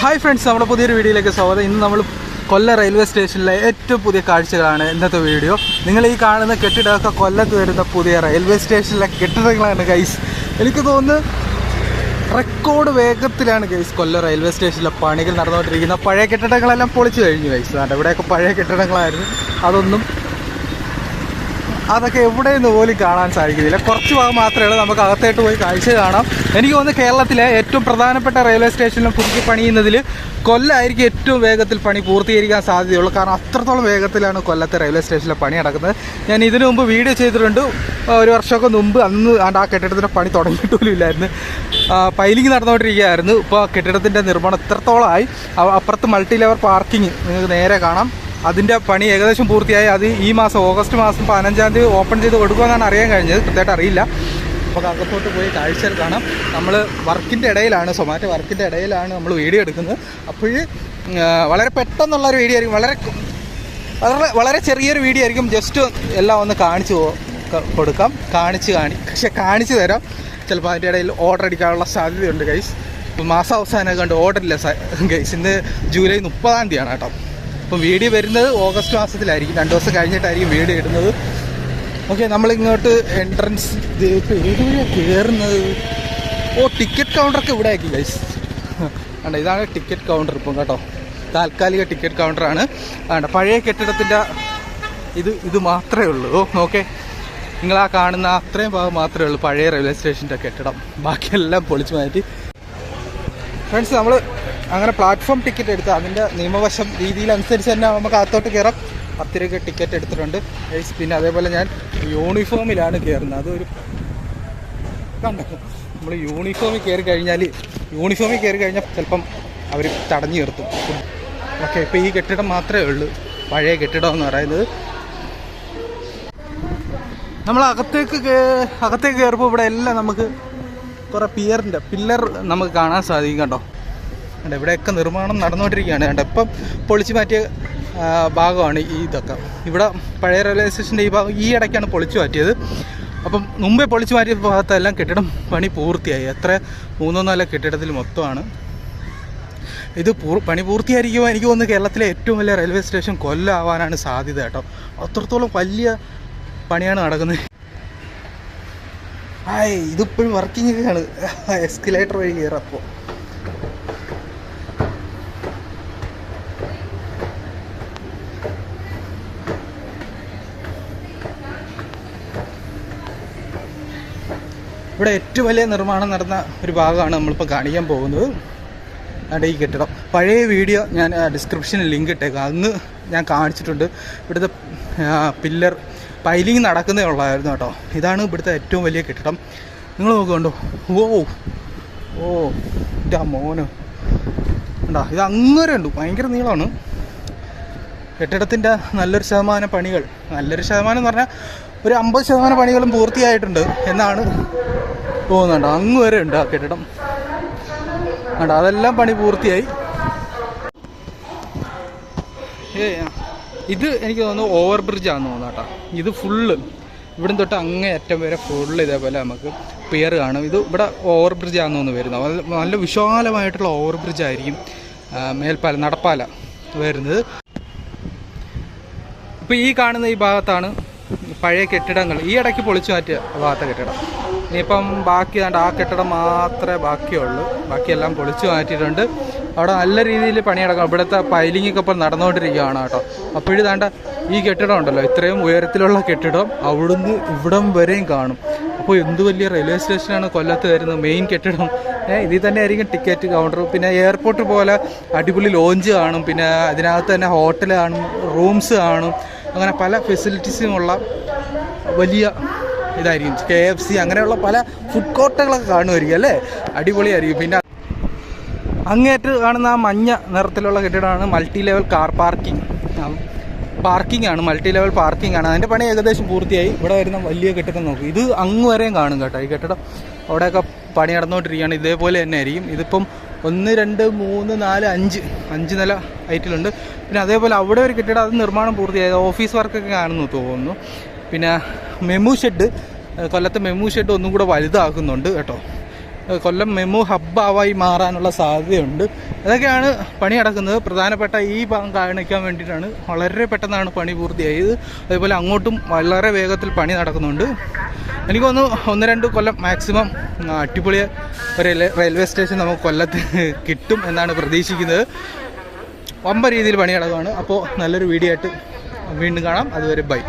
Hi friends നമ്മുടെ പുതിയൊരു വീഡിയോയിലേക്ക് സ്വാഗതം. ഇന്ന് നമ്മൾ കൊല്ല റെയിൽവേ സ്റ്റേഷനിലെ ഏറ്റവും പുതിയ കാഴ്ചകളാണ് ഇന്നത്തെ വീഡിയോ. നിങ്ങൾ ഈ കാണുന്ന കെട്ടിടമൊക്കെ കൊല്ലത്ത് വരുന്ന പുതിയ റെയിൽവേ സ്റ്റേഷനിലെ കെട്ടിടങ്ങളാണ് ഗൈസ് എനിക്ക് തോന്നുന്നു റെക്കോർഡ് വേഗത്തിലാണ് ഗൈസ് കൊല്ലം റെയിൽവേ സ്റ്റേഷനിലെ പണികൾ നടന്നുകൊണ്ടിരിക്കുന്ന പഴയ കെട്ടിടങ്ങളെല്ലാം പൊളിച്ചു കഴിഞ്ഞു ഗൈസ് അവിടെയൊക്കെ പഴയ കെട്ടിടങ്ങളായിരുന്നു. അതൊന്നും അതൊക്കെ എവിടെയെന്ന് പോലും കാണാൻ സാധിക്കുന്നില്ല. കുറച്ച് ഭാഗം മാത്രമേ ഉള്ളൂ. നമുക്ക് അകത്തേട്ട് പോയി കാഴ്ച കാണാം. എനിക്ക് തോന്നുന്നു കേരളത്തിലെ ഏറ്റവും പ്രധാനപ്പെട്ട റെയിൽവേ സ്റ്റേഷനിലും പുതുക്കി പണിയുന്നതിൽ കൊല്ലമായിരിക്കും ഏറ്റവും വേഗത്തിൽ പണി പൂർത്തീകരിക്കാൻ സാധ്യതയുള്ളൂ. കാരണം അത്രത്തോളം വേഗത്തിലാണ് കൊല്ലത്തെ റെയിൽവേ സ്റ്റേഷനിലെ പണി നടക്കുന്നത്. ഞാൻ ഇതിനു മുമ്പ് വീഡിയോ ചെയ്തിട്ടുണ്ട്. ഒരു വർഷമൊക്കെ മുമ്പ് അന്ന് ആ കെട്ടിടത്തിന്റെ പണി തുടങ്ങിയിട്ട് ഇല്ലായിരുന്നു പൈലിംഗ് നടന്നുകൊണ്ടിരിക്കുകയായിരുന്നു. ഇപ്പോൾ കെട്ടിടത്തിന്റെ നിർമ്മാണം ഇത്രത്തോളമായി. അപ്പുറത്ത് മൾട്ടി ലെവൽ പാർക്കിംഗ് നിങ്ങൾക്ക് നേരെ കാണാം. അതിന്റെ പണി ഏകദേശം പൂർത്തിയായി. അത് ഈ മാസം ഓഗസ്റ്റ് മാസം പതിനഞ്ചാം തീയതി ഓപ്പൺ ചെയ്ത് കൊടുക്കുമെന്നാണ് അറിയാൻ കഴിഞ്ഞത്. കൃത്യമായിട്ട് അറിയില്ല. അപ്പോൾ അകത്തോട്ട് പോയി കാഴ്ചകൾ കാണാം. നമ്മൾ വർക്കിന്റെ ഇടയിലാണ് സൊമാറ്റോ വർക്കിന്റെ ഇടയിലാണ് നമ്മൾ വീഡിയോ എടുക്കുന്നത്. അപ്പോൾ വളരെ പെട്ടെന്നുള്ളൊരു വീഡിയോ ആയിരിക്കും. വളരെ വളരെ വളരെ ചെറിയൊരു വീഡിയോ ആയിരിക്കും. ജസ്റ്റ് എല്ലാം ഒന്ന് കാണിച്ചു കൊടുക്കാം. കാണിച്ച് കാണി പക്ഷെ കാണിച്ചു തരാം. ചിലപ്പോൾ അതിന്റെ ഇടയിൽ ഓർഡർ അടിക്കാനുള്ള സാധ്യതയുണ്ട് ഗൈസ് മാസാവസാനം കണ്ട് ഓർഡർ ഇല്ല ഗൈസ് ഇന്ന് ജൂലൈ മുപ്പതാം തീയതിയാണ് കേട്ടോ. അപ്പോൾ വീഡിയോ വരുന്നത് ഓഗസ്റ്റ് മാസത്തിലായിരിക്കും. രണ്ട് ദിവസം കഴിഞ്ഞിട്ടായിരിക്കും വീഡിയോ ഇടുന്നത്. ഓക്കെ നമ്മളിങ്ങോട്ട് എൻട്രൻസ് കയറുന്നത് ഓ ടിക്കറ്റ് കൗണ്ടറൊക്കെ ഇവിടെ ആക്കി ഗൈസ് വേണ്ട ഇതാണ് ടിക്കറ്റ് കൗണ്ടർ ഇപ്പം കേട്ടോ. താൽക്കാലിക ടിക്കറ്റ് കൗണ്ടറാണ് വേണ്ട പഴയ കെട്ടിടത്തിന്റെ ഇത് ഇത് മാത്രമേ ഉള്ളൂ. ഓക്കെ. നിങ്ങൾ ആ കാണുന്ന അത്രയും ഭാഗം മാത്രമേ ഉള്ളൂ പഴയ റെയിൽവേ സ്റ്റേഷന്റെ കെട്ടിടം. ബാക്കിയെല്ലാം പൊളിച്ചു മാറ്റി. ഫ്രണ്ട്സ് നമ്മൾ അങ്ങനെ പ്ലാറ്റ്ഫോം ടിക്കറ്റ് എടുത്ത് അതിന്റെ നിയമവശം രീതിയിലനുസരിച്ച് തന്നെ നമുക്ക് അകത്തോട്ട് കയറാം പത്ത് രൂപ ടിക്കറ്റ് എടുത്തിട്ടുണ്ട് പിന്നെ അതേപോലെ ഞാൻ യൂണിഫോമിലാണ് കയറുന്നത് അതൊരു കണ്ടോ? നമ്മൾ യൂണിഫോമിൽ കയറി കഴിഞ്ഞാൽ യൂണിഫോമിൽ കയറി കഴിഞ്ഞാൽ ചിലപ്പം അവർ തടഞ്ഞു നിർത്തും. ഓക്കെ ഇപ്പോൾ ഈ കെട്ടിടം മാത്രമേ ഉള്ളൂ. പഴയ കെട്ടിടം എന്ന് പറയുന്നത്. നമ്മൾ അകത്തേക്ക് അകത്തേക്ക് കയറുമ്പോൾ ഇവിടെ എല്ലാം നമുക്ക് കുറേ പിയറിന്റെ പില്ലർ നമുക്ക് കാണാൻ സാധിക്കും കേട്ടോ കണ്ടോ ഇവിടെയൊക്കെ നിർമ്മാണം നടന്നുകൊണ്ടിരിക്കുകയാണ്. കണ്ട ഇപ്പം പൊളിച്ചു മാറ്റിയ ഭാഗമാണ് ഈ ഇതൊക്കെ. ഇവിടെ പഴയ റെയിൽവേ സ്റ്റേഷന്റെ ഈ ഭാഗം ഈ ഇടയ്ക്കാണ് പൊളിച്ചു മാറ്റിയത്. അപ്പം മുമ്പേ പൊളിച്ചു മാറ്റിയ ഭാഗത്തെല്ലാം കെട്ടിടം പണി പൂർത്തിയായി. എത്ര മൂന്നോ നാലോ കെട്ടിടത്തിൽ മൊത്തമാണ്. ഇത് പണി പൂർത്തിയായിരിക്കുമ്പോൾ എനിക്ക് തോന്നുന്നു കേരളത്തിലെ ഏറ്റവും വലിയ റെയിൽവേ സ്റ്റേഷൻ കൊല്ലമാവാനാണ് സാധ്യത കേട്ടോ. അത്രത്തോളം വലിയ പണിയാണ് നടക്കുന്നത്. ആയ് ഇതിപ്പോഴും വർക്കിംഗ് ഒക്കെയാണ് എസ്കലേറ്റർ വഴി കയറപ്പോൾ ഇവിടെ ഏറ്റവും വലിയ നിർമ്മാണം നടന്ന ഒരു ഭാഗമാണ് നമ്മളിപ്പോൾ കാണിക്കാൻ പോകുന്നത്. അവിടെ ഈ കെട്ടിടം. പഴയ വീഡിയോ ഞാൻ ഡിസ്ക്രിപ്ഷനിൽ ലിങ്ക് ഇട്ടേക്കാം. അന്ന് ഞാൻ കാണിച്ചിട്ടുണ്ട്. ഇവിടുത്തെ പില്ലർ പൈലിംഗ് നടക്കുന്നേ ഉള്ളായിരുന്നു കേട്ടോ. ഇതാണ് ഇവിടുത്തെ ഏറ്റവും വലിയ കെട്ടിടം. നിങ്ങൾ നോക്കുന്നുണ്ടോ? ഓ ഓ ഇതാ മോന്. ഉണ്ടോ ഇത് അങ്ങനെ ഉണ്ട്. ഭയങ്കര നീളമാണ്. കെട്ടിടത്തിന്റെ നല്ലൊരു ശതമാനം പണികൾ. നല്ലൊരു ശതമാനം എന്ന് പറഞ്ഞാൽ ഒരു അമ്പത് ശതമാനം പണികളും പൂർത്തിയായിട്ടുണ്ട് എന്നാണ് തോന്നുന്നുണ്ട് അങ്ങ് വരെ ഉണ്ട് ആ കെട്ടിടം. കണ്ടോ അതെല്ലാം പണി പൂർത്തിയായി. ഇത് എനിക്ക് തോന്നുന്നു ഓവർ ബ്രിഡ്ജ് ആണെന്ന് തോന്നുന്നു കേട്ടോ. ഇത് ഫുള്ള്. ഇവിടെ തൊട്ട് അങ്ങേ അറ്റം വരെ ഫുള്ള് ഇതേപോലെ നമുക്ക് പിയർ കാണും. ഇത് ഇവിടെ ഓവർ ബ്രിഡ്ജ് ആണെന്ന് തോന്നുന്നു വരുന്നത്. നല്ല- വിശാലമായിട്ടുള്ള ഓവർ ബ്രിഡ്ജ് ആയിരിക്കും മേൽപ്പാല നടപ്പാല വരുന്നത്. ഇപ്പോൾ ഈ കാണുന്ന ഈ ഭാഗത്താണ് പഴയ കെട്ടിടങ്ങൾ ഈ ഇടയ്ക്ക് പൊളിച്ചു മാറ്റിയ ഭാഗത്തെ കെട്ടിടം. ഇനിയിപ്പം ബാക്കി ആ കെട്ടിടം മാത്രമേ ബാക്കിയുള്ളൂ. ബാക്കിയെല്ലാം പൊളിച്ചു മാറ്റിയിട്ടുണ്ട്. അവിടെ നല്ല രീതിയിൽ പണി നടക്കണം ഇവിടുത്തെ പൈലിംഗ് ഒക്കെ ഇപ്പോൾ നടന്നുകൊണ്ടിരിക്കുകയാണ് കേട്ടോ. അപ്പോഴിതാണ്ട് ഈ കെട്ടിടം ഉണ്ടല്ലോ ഇത്രയും ഉയരത്തിലുള്ള കെട്ടിടം അവിടുന്ന് ഇവിടം വരെയും കാണും. അപ്പോൾ എന്ത് വലിയ റെയിൽവേ സ്റ്റേഷനാണ് കൊല്ലത്ത് വരുന്നത് മെയിൻ കെട്ടിടം. ഇതിൽ തന്നെ ആയിരിക്കും ടിക്കറ്റ് കൗണ്ടർ. പിന്നെ എയർപോർട്ട് പോലെ അടിപൊളി ലോഞ്ച് കാണും. പിന്നെ അതിനകത്ത് തന്നെ ഹോട്ടൽ കാണും റൂംസ് കാണും. അങ്ങനെ പല ഫെസിലിറ്റീസും ഉള്ള വലിയ ഇതായിരിക്കും. കെ എഫ് സി അങ്ങനെയുള്ള പല ഫുഡ് കോർട്ടുകളൊക്കെ കാണുമായിരിക്കും അല്ലേ? അടിപൊളിയായിരിക്കും. പിന്നെ അങ്ങേറ്റ് കാണുന്ന ആ മഞ്ഞ നിറത്തിലുള്ള കെട്ടിടമാണ് multi level car parking parking ആണ് മൾട്ടി ലെവൽ പാർക്കിംഗ് ആണ്. അതിന്റെ പണി ഏകദേശം പൂർത്തിയായി. ഇവിടെ വരുന്ന വലിയ കെട്ടിടം നോക്കും. ഇത് അങ്ങ് വരെയും കാണും കേട്ടോ. ഈ കെട്ടിടം അവിടെയൊക്കെ പണി നടന്നുകൊണ്ടിരിക്കുകയാണ്. ഇതേപോലെ തന്നെ ആയിരിക്കും. ഇതിപ്പം ഒന്ന് രണ്ട് മൂന്ന് നാല് അഞ്ച്. അഞ്ച് നില ഹൈറ്റിലുണ്ട്. പിന്നെ അതേപോലെ അവിടെ ഒരു കെട്ടിടം അത് നിർമ്മാണം പൂർത്തിയായത് ഓഫീസ് വർക്കൊക്കെ കാണുന്നു തോന്നുന്നു. പിന്നെ മെമു ഷെഡ് കൊല്ലത്തെ മെമു ഷെഡ് ഒന്നും കൂടെ വലുതാക്കുന്നുണ്ട് കേട്ടോ. കൊല്ലം മെമു ഹബ്ബാവായി മാറാനുള്ള സാധ്യതയുണ്ട്. അതൊക്കെയാണ് പണി നടക്കുന്നത്. പ്രധാനപ്പെട്ട ഈ ഭാഗം കാണിക്കാൻ വേണ്ടിയിട്ടാണ് വളരെ പെട്ടെന്നാണ് പണി പൂർത്തിയായത്. അതേപോലെ അങ്ങോട്ടും വളരെ വേഗത്തിൽ പണി നടക്കുന്നുണ്ട്. എനിക്ക് തോന്നുന്നു ഒന്ന് രണ്ട് കൊല്ലം മാക്സിമം അടിപൊളിയ ഒരു റെയിൽവേ സ്റ്റേഷൻ നമുക്ക് കൊല്ലത്ത് കിട്ടും എന്നാണ് പ്രതീക്ഷിക്കുന്നത്. വമ്പ രീതിയിൽ പണി നടക്കുകയാണ് അപ്പോൾ നല്ലൊരു വീഡിയോ ആയിട്ട് വീണ്ടും കാണാം. അതുവരെ ബൈ